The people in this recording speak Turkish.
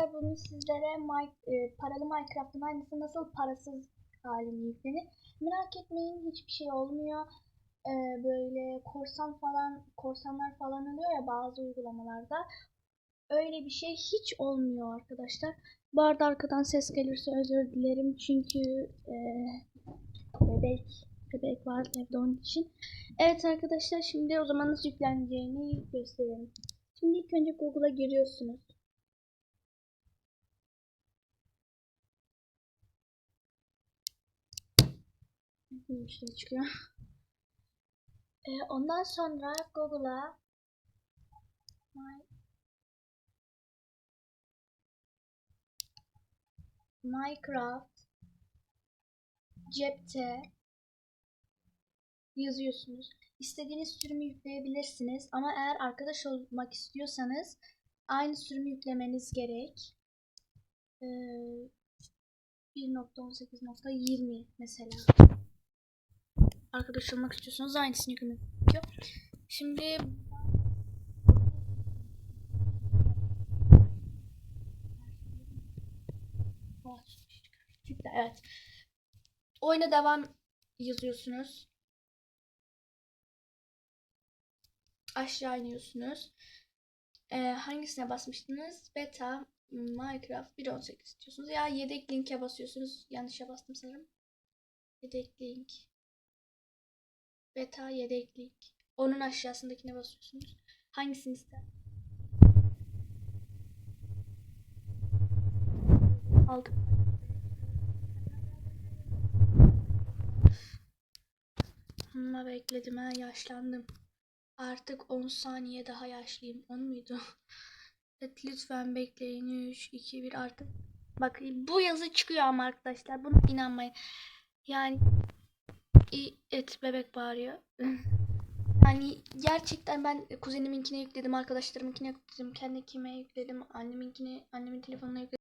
arkadaşlar bugün sizlere Mi- e, paralı Minecraft'ın aynısı nasıl parasız halini yüklenir. Merak etmeyin hiçbir şey olmuyor. E, böyle korsan falan korsanlar falan oluyor ya bazı uygulamalarda. Öyle bir şey hiç olmuyor arkadaşlar. Bu arada arkadan ses gelirse özür dilerim çünkü e, bebek bebek var evde onun için. Evet arkadaşlar şimdi o zaman nasıl yükleneceğini gösterelim. Şimdi ilk önce Google'a giriyorsunuz. Bir şey çıkıyor. Ee, ondan sonra Google'a My- Minecraft cepte yazıyorsunuz. İstediğiniz sürümü yükleyebilirsiniz ama eğer arkadaş olmak istiyorsanız aynı sürümü yüklemeniz gerek. Ee, 1.18.20 mesela. Arkadaş olmak istiyorsanız aynısını yüklemek. Şimdi Evet. Oyuna devam yazıyorsunuz. Aşağı iniyorsunuz. Ee, hangisine basmıştınız? Beta Minecraft 1.18 diyorsunuz. Ya yedek linke basıyorsunuz. Yanlışa bastım sanırım. Yedek link. Beta yedek link. Onun aşağısındakine basıyorsunuz. Hangisini ister? Aldım. Ama bekledim ha yaşlandım. Artık 10 saniye daha yaşlıyım. 10 muydu? Evet lütfen bekleyin. 3, 2, 1 artık. Bak bu yazı çıkıyor ama arkadaşlar. Buna inanmayın. Yani Evet bebek bağırıyor. Yani gerçekten ben kuzeniminkine yükledim, arkadaşlarımınkine yükledim, kendi kime yükledim, anneminkine, annemin telefonuna yükledim.